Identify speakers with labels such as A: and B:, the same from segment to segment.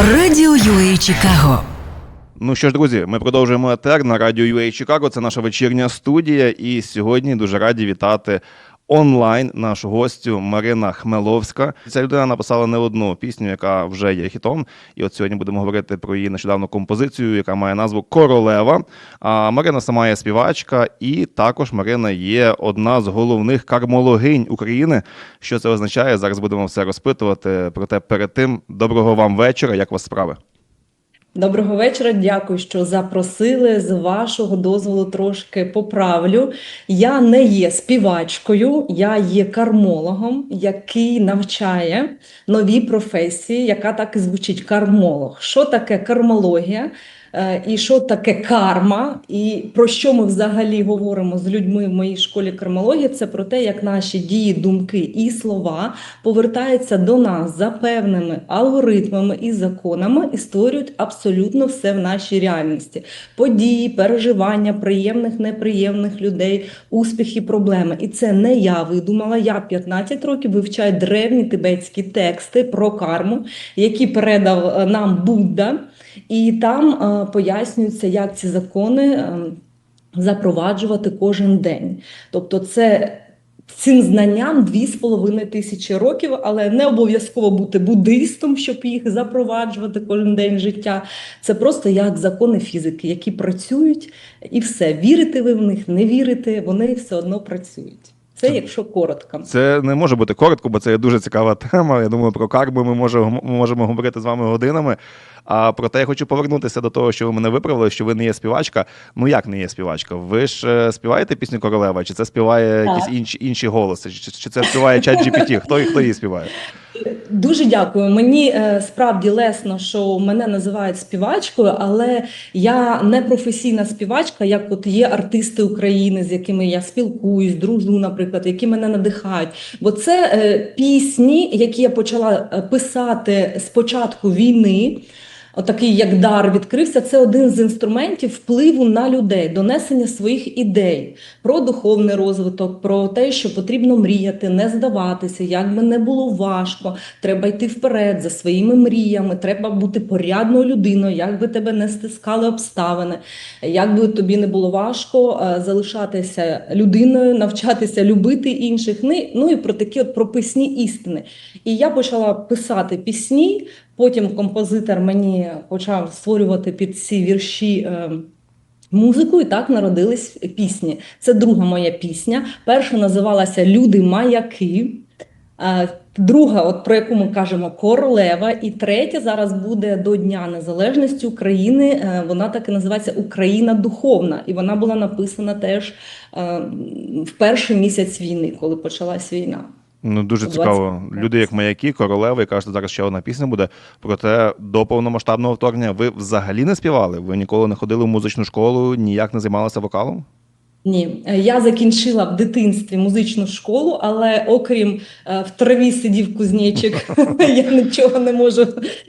A: Радіо UA Чикаго.
B: Ну що ж, друзі, ми продовжуємо етер на радіо UA Чикаго. Це наша вечірня студія. І сьогодні дуже раді вітати онлайн нашу гостю Марина Хмеловська. Ця людина написала не одну пісню, яка вже є хітом. І от сьогодні будемо говорити про її нещодавну композицію, яка має назву Королева. А Марина сама є співачка, і також Марина є одна з головних кармологинь України. Що це означає? Зараз будемо все розпитувати. Проте перед тим доброго вам вечора. Як у вас справи?
C: Доброго вечора, дякую, що запросили. З вашого дозволу трошки поправлю. Я не є співачкою, я є кармологом, який навчає нові професії, яка так і звучить кармолог. Що таке кармологія? Е, І що таке карма, і про що ми взагалі говоримо з людьми в моїй школі кармології? Це про те, як наші дії, думки і слова повертаються до нас за певними алгоритмами і законами і створюють абсолютно все в нашій реальності: події, переживання, приємних, неприємних людей, успіхи, проблеми. І це не я видумала. Я 15 років вивчаю древні тибетські тексти про карму, які передав е, нам Будда. І там е, пояснюється, як ці закони е, запроваджувати кожен день. Тобто, це цим знанням дві з половиною тисячі років, але не обов'язково бути буддистом, щоб їх запроваджувати кожен день життя. Це просто як закони фізики, які працюють, і все. Вірите ви в них, не вірите, вони все одно працюють. Це якщо коротко.
B: Це не може бути коротко, бо це є дуже цікава тема. Я думаю, про карби ми можемо, можемо говорити з вами годинами. А проте я хочу повернутися до того, що ви мене виправили, що ви не є співачка. Ну як не є співачка? Ви ж е, співаєте пісню Королева? Чи це співає
C: Так.
B: якісь інші інші голоси? Чи, чи це співає чат GPT? Хто, хто її співає?
C: Дуже дякую. Мені е, справді лесно, що мене називають співачкою, але я не професійна співачка, як от є артисти України, з якими я спілкуюсь, дружу, наприклад, які мене надихають. Бо це е, пісні, які я почала е, писати з початку війни. Отакий як дар відкрився, це один з інструментів впливу на людей, донесення своїх ідей про духовний розвиток, про те, що потрібно мріяти, не здаватися, як би не було важко, треба йти вперед за своїми мріями, треба бути порядною людиною, як би тебе не стискали обставини, як би тобі не було важко е, залишатися людиною, навчатися любити інших. Ну, Ну і про такі от прописні істини. І я почала писати пісні. Потім композитор мені почав створювати під ці вірші. е, Музику і так народились пісні. Це друга моя пісня. Перша називалася Люди маяки. Е, Друга, от про яку ми кажемо, королева, і третя зараз буде до Дня Незалежності України. Е, Вона так і називається Україна Духовна, і вона була написана теж в перший місяць війни, коли почалась війна.
B: Ну дуже цікаво. Люди як маяки, королеви, кажете, зараз ще одна пісня буде. Проте до повномасштабного вторгнення ви взагалі не співали? Ви ніколи не ходили в музичну школу, ніяк не займалися вокалом?
C: Ні, Е, я закінчила в дитинстві музичну школу, але окрім е, в траві сидів кузнечик, я нічого не можу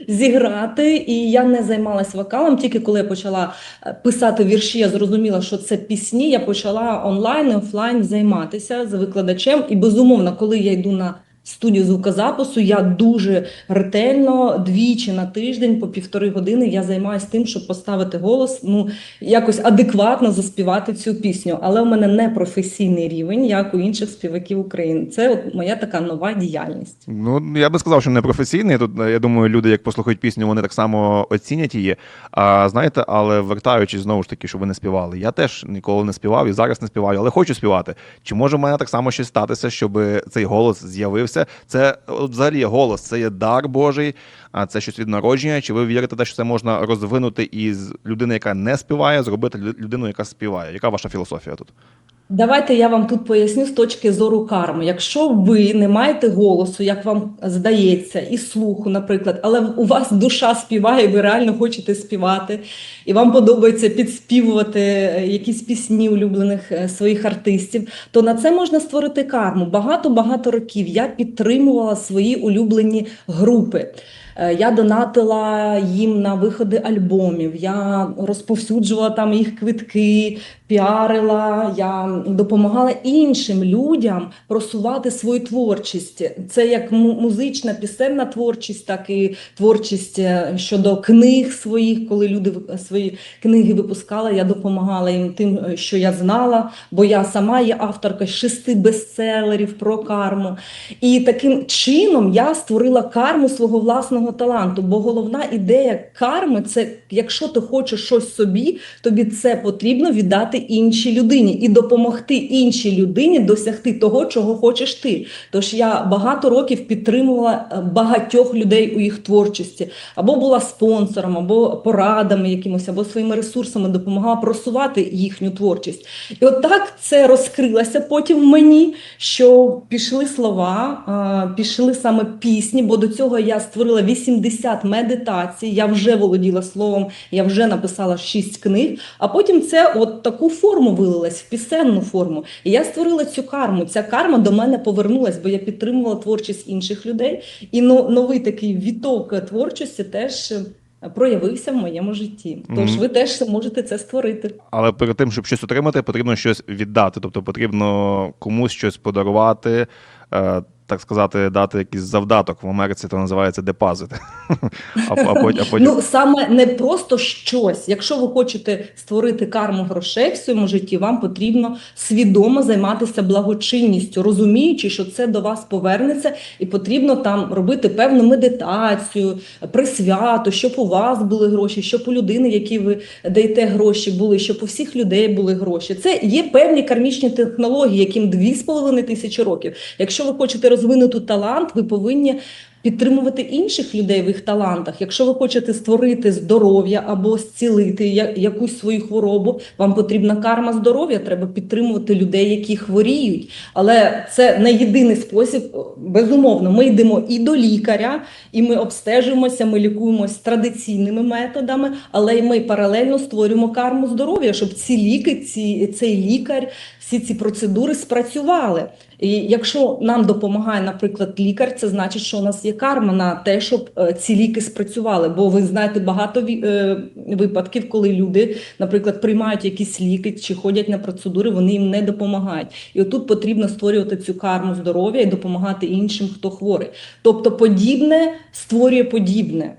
C: зіграти. І я не займалась вокалом. Тільки коли я почала е, писати вірші, я зрозуміла, що це пісні. Я почала онлайн і офлайн займатися з викладачем. І безумовно, коли я йду на студію звукозапису, я дуже ретельно двічі на тиждень по півтори години я займаюся тим, щоб поставити голос, ну якось адекватно заспівати цю пісню. Але у мене не професійний рівень, як у інших співаків України. Це от моя така нова діяльність.
B: Ну я би сказав, що не професійний. Тут е, я думаю, люди, як послухають пісню, вони так само оцінять її. А знаєте, але вертаючись знову ж таки, що ви не співали. Я теж ніколи не співав і зараз не співаю, але хочу співати. Чи може в мене так само щось статися, щоб цей голос з'явився? Це це взагалі голос, це є дар Божий, а це щось від народження. Чи ви вірите, те, що це можна розвинути із людини, яка не співає, зробити людину, яка співає? Яка ваша філософія тут?
C: Давайте я вам тут поясню з точки зору карми. Якщо ви не маєте голосу, як вам здається, і слуху, наприклад, але у вас душа співає, і ви реально хочете співати, і вам подобається підспівувати е, якісь пісні улюблених е, своїх артистів, то на це можна створити карму. Багато-багато років я підтримувала свої улюблені групи. Е, Я донатила їм на виходи альбомів, я розповсюджувала там їх квитки, піарила, я допомагала іншим людям просувати свою творчість. Це як музична, пісенна творчість, так і творчість е, щодо книг своїх, коли люди свої книги випускали, я допомагала їм тим, е, що я знала, бо я сама є авторка шести бестселерів про карму. І таким чином я створила карму свого власного таланту. Бо головна ідея карми це якщо ти хочеш щось собі, тобі це потрібно віддати іншій людині і допомогти іншій людині досягти того, чого хочеш ти. Тож я багато років підтримувала е, багатьох людей у їх творчості, або була спонсором, або порадами якимось, або своїми ресурсами допомагала просувати їхню творчість. І от це розкрилося потім в мені, що пішли слова, пішли саме пісні, бо до цього я створила 80 медитацій, я вже володіла словом, я вже написала 6 книг, а потім це от таку форму вилилась, в пісенну форму. І я створила цю карму. Ця карма до мене повернулась, бо я підтримувала творчість інших людей. І но- новий такий віток творчості теж е, проявився в моєму житті. Тож
B: Мгм.
C: ви теж можете це створити.
B: Але перед тим, щоб щось отримати, потрібно щось віддати. Тобто потрібно комусь щось подарувати, е, так сказати, дати якийсь завдаток. В Америці це називається депозит. А, а, потім, а потім...
C: Ну саме не просто щось. Якщо ви хочете створити карму грошей в своєму житті, вам потрібно свідомо займатися благочинністю, розуміючи, що це до вас повернеться, і потрібно там робити певну медитацію, присвяту, щоб у вас були гроші, щоб у людини, якій ви даєте гроші, були, щоб у всіх людей були гроші. Це є певні кармічні технології, яким 2,5 тисячі років. Якщо ви хочете розвинути талант, ви повинні підтримувати інших людей в їх талантах. Якщо ви хочете створити здоров'я або зцілити якусь свою хворобу, вам потрібна карма здоров'я, треба підтримувати людей, які хворіють. Але це не єдиний спосіб. Безумовно, ми йдемо і до лікаря, і ми обстежуємося, ми лікуємося традиційними методами, але й ми паралельно створюємо карму здоров'я, щоб ці ліки, ці, цей лікар, всі ці процедури спрацювали. І якщо нам допомагає, наприклад, лікар, це значить, що у нас є карма на те, щоб е, ці ліки спрацювали. Бо ви знаєте багато е, випадків, коли люди, наприклад, приймають якісь ліки чи ходять на процедури, вони їм не допомагають. І отут потрібно створювати цю карму здоров'я і допомагати іншим, хто хворий. Тобто, подібне створює подібне.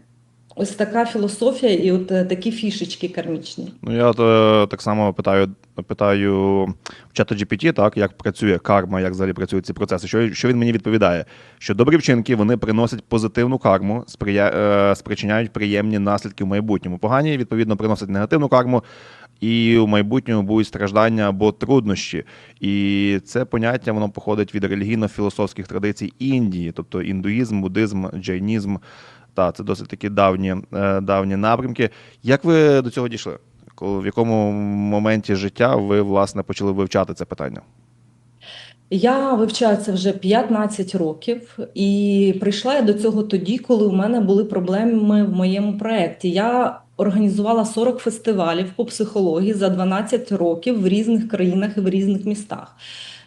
C: Ось така філософія і от е, такі фішечки кармічні.
B: Ну, я от, е, так само питаю, питаю в чату GPT, так, як працює карма, як взагалі працюють ці процеси. Що, що він мені відповідає? Що добрі вчинки вони приносять позитивну карму, сприя, е, спричиняють приємні наслідки в майбутньому. Погані, відповідно, приносять негативну карму, і в майбутньому будуть страждання або труднощі. І це поняття воно походить від релігійно-філософських традицій Індії, тобто індуїзм, буддизм, джайнізм. Та, це досить такі давні, е, давні напрямки. Як ви до цього дійшли? В якому моменті життя ви власне почали вивчати це питання?
C: Я вивчаю це вже 15 років, і прийшла я до цього тоді, коли у мене були проблеми в моєму проєкті. Я організувала 40 фестивалів по психології за 12 років в різних країнах і в різних містах.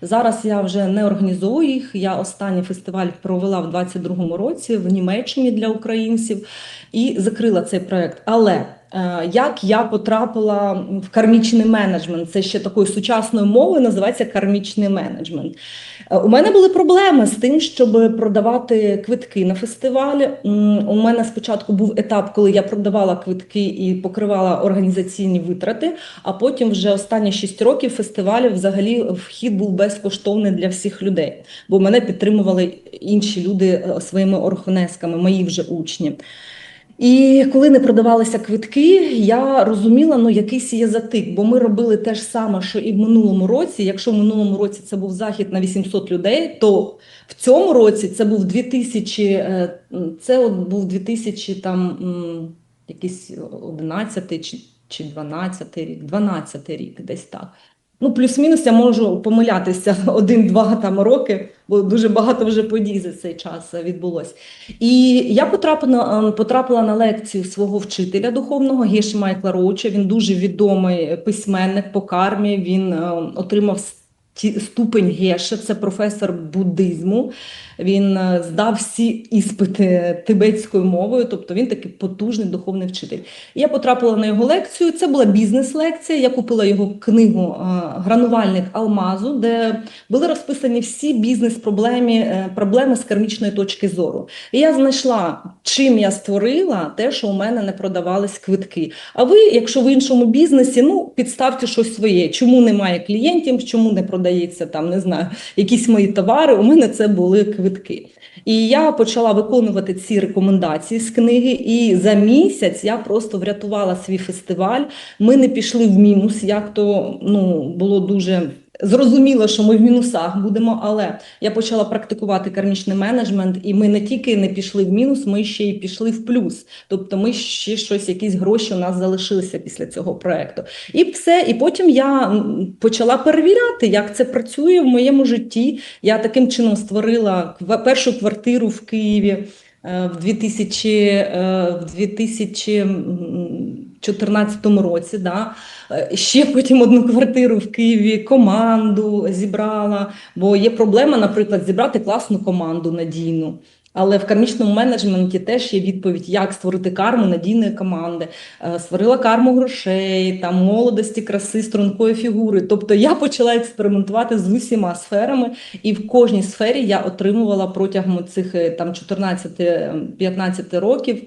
C: Зараз я вже не організовую їх. Я останній фестиваль провела в 22-му році в Німеччині для українців і закрила цей проект. Але як я потрапила в кармічний менеджмент? Це ще такою сучасною мовою називається кармічний менеджмент. Е, У мене були проблеми з тим, щоб продавати квитки на фестивалі. У мене спочатку був етап, коли я продавала квитки і покривала організаційні витрати. А потім, вже останні 6 років фестивалів, взагалі вхід був безкоштовний для всіх людей, бо мене підтримували інші люди е, своїми оргвнесками, мої вже учні. І коли не продавалися квитки, я розуміла, ну якийсь є затик, бо ми робили те ж саме, що і в минулому році. Якщо в минулому році це був захід на 800 людей, то в цьому році це був 2000, е, це от був 2000 там якийсь 11 чи, чи 12 рік, 12 рік, десь так. Ну, плюс-мінус я можу помилятися один-два там роки, бо дуже багато вже подій за цей час відбулось. І я потрапила, е, потрапила на лекцію свого вчителя духовного Геші Майкла Роуча. Він дуже відомий письменник по кармі. Він е, отримав ступень Геше, це професор буддизму. Він е, здав всі іспити тибетською мовою, тобто він такий потужний духовний вчитель. Я потрапила на його лекцію. Це була бізнес-лекція. Я купила його книгу е, Гранувальник алмазу, де були розписані всі бізнес-проблеми е, проблеми з кармічної точки зору. І я знайшла, чим я створила те, що у мене не продавались квитки. А ви, якщо в іншому бізнесі, ну підставте щось своє. Чому немає клієнтів, чому не продається там, не знаю, якісь мої товари? У мене це були квитки. І я почала виконувати ці рекомендації з книги. І за місяць я просто врятувала свій фестиваль. Ми не пішли в мінус, як то ну було дуже. Зрозуміло, що ми в мінусах будемо, але я почала практикувати кармічний менеджмент, і ми не тільки не пішли в мінус, ми ще й пішли в плюс. Тобто, ми ще щось, якісь гроші у нас залишилися після цього проекту. І все. І потім я почала перевіряти, як це працює в моєму житті. Я таким чином створила першу квартиру в Києві е, в 2000, е, в 2014 році. Да. Е, Ще потім одну квартиру в Києві, команду зібрала. Бо є проблема, наприклад, зібрати класну команду надійну. Але в кармічному менеджменті теж є відповідь, як створити карму надійної команди. Е, Створила карму грошей, там молодості, краси, стрункої фігури. Тобто я почала експериментувати з усіма сферами, і в кожній сфері я отримувала протягом цих е, там 14-15 років е,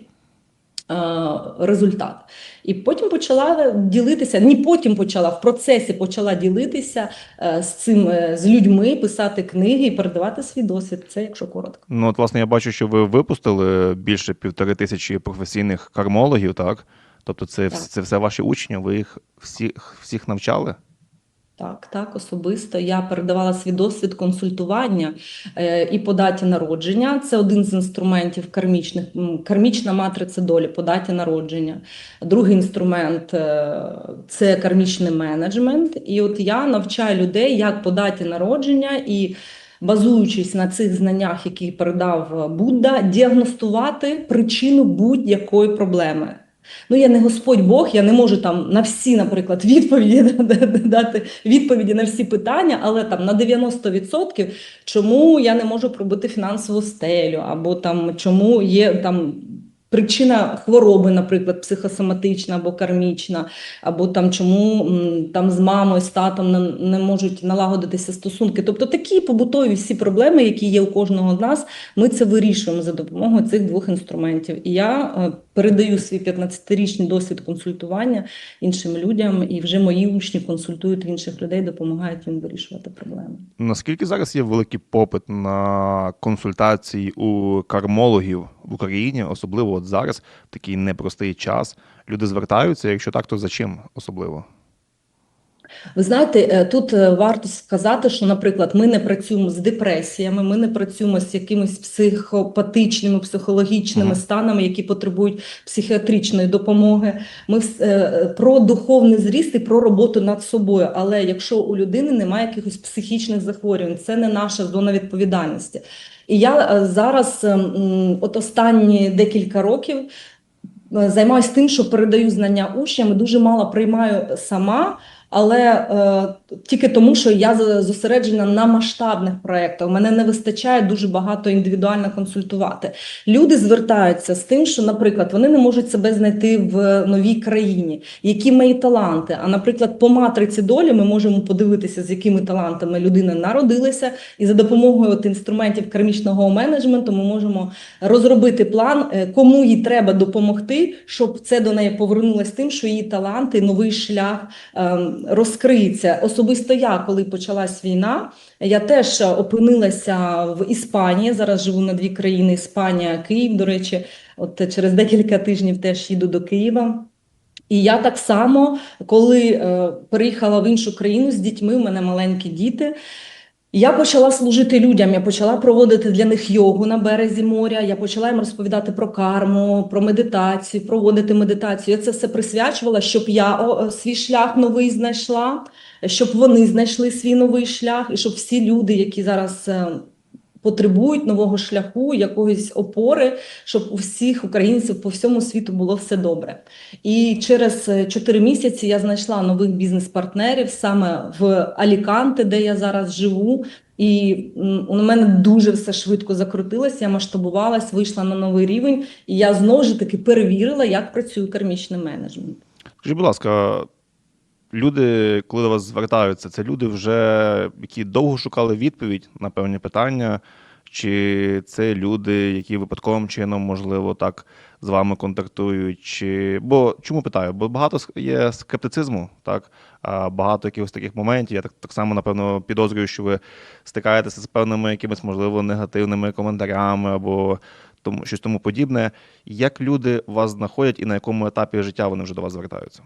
C: результат. І потім почала ділитися, не потім почала, в процесі почала ділитися е, з цим е, з людьми, писати книги і передавати свій досвід. Це якщо коротко.
B: Ну, от, власне, я бачу, що ви випустили більше півтори тисячі професійних кармологів, так? Тобто, це,
C: Так.
B: це все ваші учні, ви їх всіх, всіх навчали?
C: Так, так, особисто я передавала свій досвід консультування е, і по даті народження. Це один з інструментів кармічних, кармічна матриця долі по даті народження. Другий інструмент е, це кармічний менеджмент. І от я навчаю людей, як по даті народження і. Базуючись на цих знаннях, які передав Будда, діагностувати причину будь-якої проблеми. Ну, я не Господь Бог, я не можу там на всі, наприклад, відповіді дати відповіді на всі питання, але там на 90% чому я не можу пробити фінансову стелю, або там чому є там. Причина хвороби, наприклад, психосоматична або кармічна, або там чому там з мамою, з татом не, можуть налагодитися стосунки. Тобто такі побутові всі проблеми, які є у кожного з нас, ми це вирішуємо за допомогою цих двох інструментів. І я е, передаю свій 15-річний досвід консультування іншим людям, і вже мої учні консультують інших людей, допомагають їм вирішувати проблеми.
B: Наскільки зараз є великий попит на консультації у кармологів в Україні, особливо зараз, в такий непростий час, люди звертаються, якщо так, то за чим особливо?
C: Ви знаєте, е, тут е, варто сказати, що, наприклад, ми не працюємо з депресіями, ми не працюємо з якимись психопатичними, психологічними
B: Мгм.
C: станами, які потребують психіатричної допомоги. Ми е, про духовний зріст і про роботу над собою. Але якщо у людини немає якихось психічних захворювань, це не наша зона відповідальності. І я зараз, е, от останні декілька років, займаюся тим, що передаю знання учням, дуже мало приймаю сама. Але е, тільки тому, що я зосереджена на масштабних проєктах, мене не вистачає дуже багато індивідуально консультувати. Люди звертаються з тим, що, наприклад, вони не можуть себе знайти в новій країні, які мої таланти. А, наприклад, по матриці долі ми можемо подивитися, з якими талантами людина народилася, і за допомогою от інструментів кармічного менеджменту ми можемо розробити план, е, кому їй треба допомогти, щоб це до неї повернулося тим, що її таланти, новий шлях ем, розкриється. Особисто я, коли почалась війна, я теж опинилася в Іспанії. Зараз живу на дві країни: Іспанія, Київ. До речі, от через декілька тижнів теж їду до Києва. І я так само, коли е, переїхала в іншу країну з дітьми, у мене маленькі діти. Я почала служити людям, я почала проводити для них йогу на березі моря. Я почала їм розповідати про карму, про медитацію, проводити медитацію. Я це все присвячувала, щоб я свій шлях новий знайшла, щоб вони знайшли свій новий шлях, і щоб всі люди, які зараз е, потребують нового шляху, якоїсь опори, щоб у всіх українців по всьому світу було все добре. І через 4 місяці я знайшла нових бізнес-партнерів саме в Аліканте, де я зараз живу. І у мене дуже все швидко закрутилося, я масштабувалась, вийшла на новий рівень, і я знову ж таки перевірила, як працює кармічний менеджмент.
B: Скажіть, будь ласка, люди, коли до вас звертаються, це люди вже, які довго шукали відповідь на певні питання, чи це люди, які випадковим чином, можливо, так з вами контактують? Чи... Бо чому питаю? Бо багато є скептицизму, так? Багато якихось таких моментів. Я так, так само, напевно, підозрюю, що ви стикаєтеся з певними якимись, можливо, негативними коментарями або тому, щось тому подібне. Як люди вас знаходять і на якому етапі життя вони вже до вас звертаються?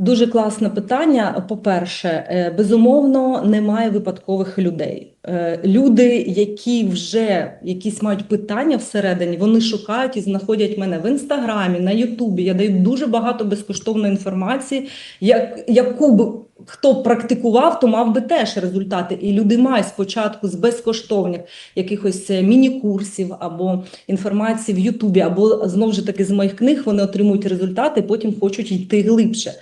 C: Дуже класне питання. По-перше, е, безумовно, немає випадкових людей. Е, Люди, які вже якісь мають питання всередині, вони шукають і знаходять мене в інстаграмі, на Ютубі. Я даю дуже багато безкоштовної інформації, як, яку б хто практикував, то мав би теж результати. І люди мають спочатку з безкоштовних якихось е, міні-курсів або інформації в Ютубі, або знову ж таки з моїх книг вони отримують результати, потім хочуть йти глибше.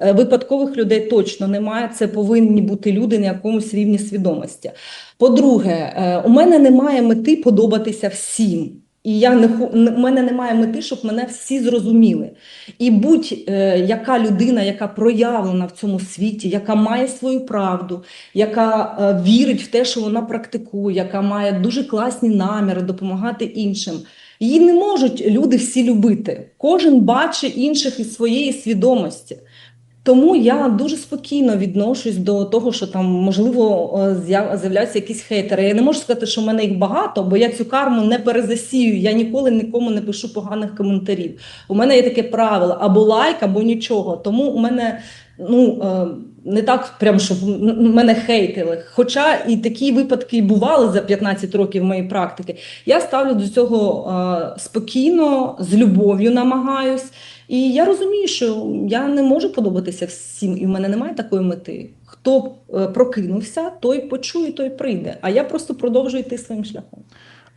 C: Е, Випадкових людей точно немає. Це повинні бути люди на якомусь рівні свідомості. По-друге, е, у мене немає мети подобатися всім. І я не у мене немає мети, щоб мене всі зрозуміли. І будь-яка людина, яка проявлена в цьому світі, яка має свою правду, яка е, вірить в те, що вона практикує, яка має дуже класні наміри допомагати іншим. Її не можуть люди всі любити. Кожен бачить інших із своєї свідомості. Тому я дуже спокійно відношусь до того, що там можливо е, з'яв- з'являються якісь хейтери. Я не можу сказати, що в мене їх багато, бо я цю карму не перезасію. Я ніколи нікому не пишу поганих коментарів. У мене є таке правило: або лайк, або нічого. Тому у мене ну е, не так, прям щоб мене хейтили. Хоча і такі випадки бували за 15 років моєї практики. Я ставлю до цього е, спокійно, з любов'ю намагаюсь. І я розумію, що я не можу подобатися всім, і в мене немає такої мети. Хто е, прокинувся, той почує, той прийде. А я просто продовжую йти своїм шляхом.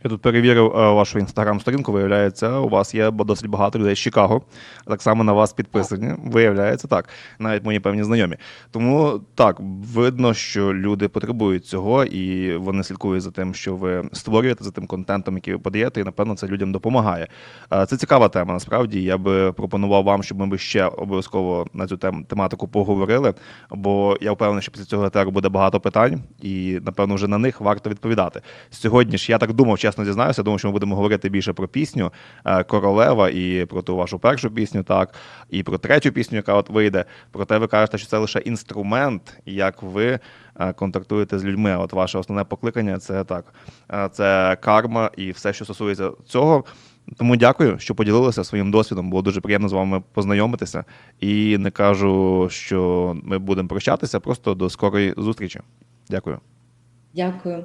B: Я тут перевірив е, вашу інстаграм-сторінку. Виявляється, у вас є досить багато людей з Чикаго. Так само на вас підписані. Виявляється так, навіть мої певні знайомі. Тому так, видно, що люди потребують цього, і вони слідкують за тим, що ви створюєте, за тим контентом, який ви подаєте, і напевно це людям допомагає. Е, Це цікава тема. Насправді я би пропонував вам, щоб ми би ще обов'язково на цю тему тематику поговорили. Бо я впевнений, що після цього етеру буде багато питань, і напевно вже на них варто відповідати. Сьогодні ж я так думав, чесно зізнаюся, думав, що ми будемо говорити більше про пісню е, Королева і про ту вашу першу пісню, так, і про третю пісню, яка от вийде. Проте ви кажете, що це лише інструмент, як ви е, контактуєте з людьми. От ваше основне покликання це так, е, це карма і все, що стосується цього. Тому дякую, що поділилися своїм досвідом. Було дуже приємно з вами познайомитися. І не кажу, що ми будемо прощатися. Просто до скорої зустрічі. Дякую.
C: Дякую.